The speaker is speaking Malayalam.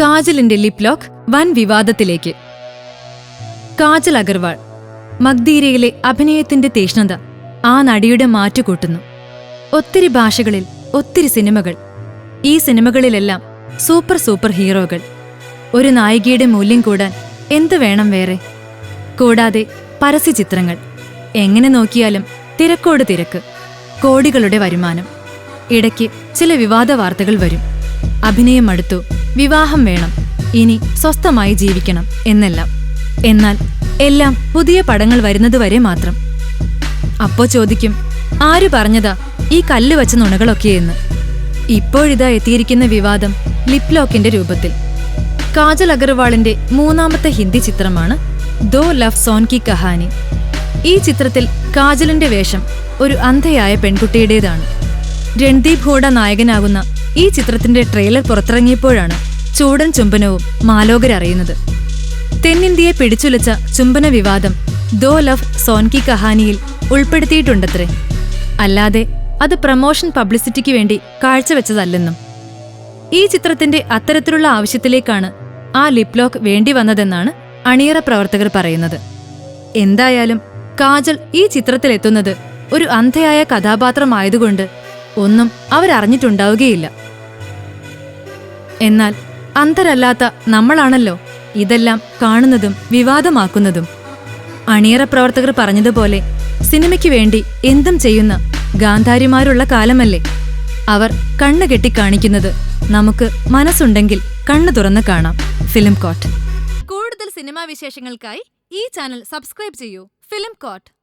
കാജലിന്റെ ലിപ് ലോക്ക് വൻ വിവാദത്തിലേക്ക്. കാജൽ അഗർവാൾ മഗ്ദീരയിലെ അഭിനയത്തിന്റെ തീഷ്ണത ആ നടിയുടെ മാറ്റുകൂട്ടുന്നു ഒത്തിരി ഭാഷകളിൽ ഒത്തിരി സിനിമകൾ. ഈ സിനിമകളിലെല്ലാം സൂപ്പർ സൂപ്പർ ഹീറോകൾ. ഒരു നായികയുടെ മൂല്യം കൂടാൻ എന്ത് വേണം വേറെ? കൂടാതെ പരസ്യചിത്രങ്ങൾ എങ്ങനെ നോക്കിയാലും തിരക്കോട് തിരക്ക് കോടികളുടെ വരുമാനം. ഇടയ്ക്ക് ചില വിവാദ വാർത്തകൾ വരും. അഭിനയം അടുത്തു. വിവാഹം വേണം. ഇനി സ്വസ്ഥമായി ജീവിക്കണം എന്നെല്ലാം. എന്നാൽ എല്ലാം പുതിയ പടങ്ങൾ വരുന്നതുവരെ മാത്രം. അപ്പോ ചോദിക്കും ആര് പറഞ്ഞതാ ഈ കല്ല് വച്ച നുണകളൊക്കെയെന്ന് ഇപ്പോഴിതാ എത്തിയിരിക്കുന്ന വിവാദം ലിപ്ലോക്കിന്റെ രൂപത്തിൽ. കാജൽ അഗർവാളിന്റെ മൂന്നാമത്തെ ഹിന്ദി ചിത്രമാണ് ദോ ലവ് സോൻ കി കഹാനി. ഈ ചിത്രത്തിൽ കാജലിന്റെ വേഷം ഒരു അന്ധയായ പെൺകുട്ടിയുടേതാണ്. രൺദീപ് ഹൂഡ നായകനാകുന്ന ഈ ചിത്രത്തിന്റെ ട്രെയിലർ പുറത്തിറങ്ങിയപ്പോഴാണ് ചൂടൻ ചുംബനവും മാലോകരറിയുന്നത് തെന്നിന്ത്യയെ പിടിച്ചുലച്ച ചുംബന വിവാദം ദോ ലവ് സോൻ കി കഹാനിയിൽ ഉൾപ്പെടുത്തിയിട്ടുണ്ടത്രേ. അല്ലാതെ അത് പ്രമോഷൻ പബ്ലിസിറ്റിക്ക് വേണ്ടി കാഴ്ചവെച്ചതല്ലെന്നും. ഈ ചിത്രത്തിന്റെ അത്തരത്തിലുള്ള ആവശ്യത്തിലേക്കാണ് ആ ലിപ് ലോക്ക് വേണ്ടി വന്നതെന്നാണ് അണിയറ പ്രവർത്തകർ പറയുന്നത്. എന്തായാലും കാജൽ ഈ ചിത്രത്തിലെത്തുന്നത് ഒരു അന്ധയായ കഥാപാത്രമായതുകൊണ്ട് ഒന്നും അവരറിഞ്ഞിട്ടുണ്ടാവുകയില്ല. എന്നാൽ അന്തരല്ലാത്ത നമ്മളാണല്ലോ ഇതെല്ലാം കാണുന്നതും വിവാദമാക്കുന്നതും. അണിയറ പ്രവർത്തകർ പറഞ്ഞതുപോലെ സിനിമയ്ക്ക് വേണ്ടി എന്തും ചെയ്യുന്ന ഗാന്ധാരിമാരുള്ള കാലമല്ലേ? അവർ കണ്ണു കെട്ടി കാണിക്കുന്നത് നമുക്ക് മനസ്സുണ്ടെങ്കിൽ കണ്ണു തുറന്ന് കാണാം. ഫിലിം കോട്ട്. കൂടുതൽ സിനിമാ വിശേഷങ്ങൾക്കായി ഈ ചാനൽ സബ്സ്ക്രൈബ് ചെയ്യൂ. Film coat.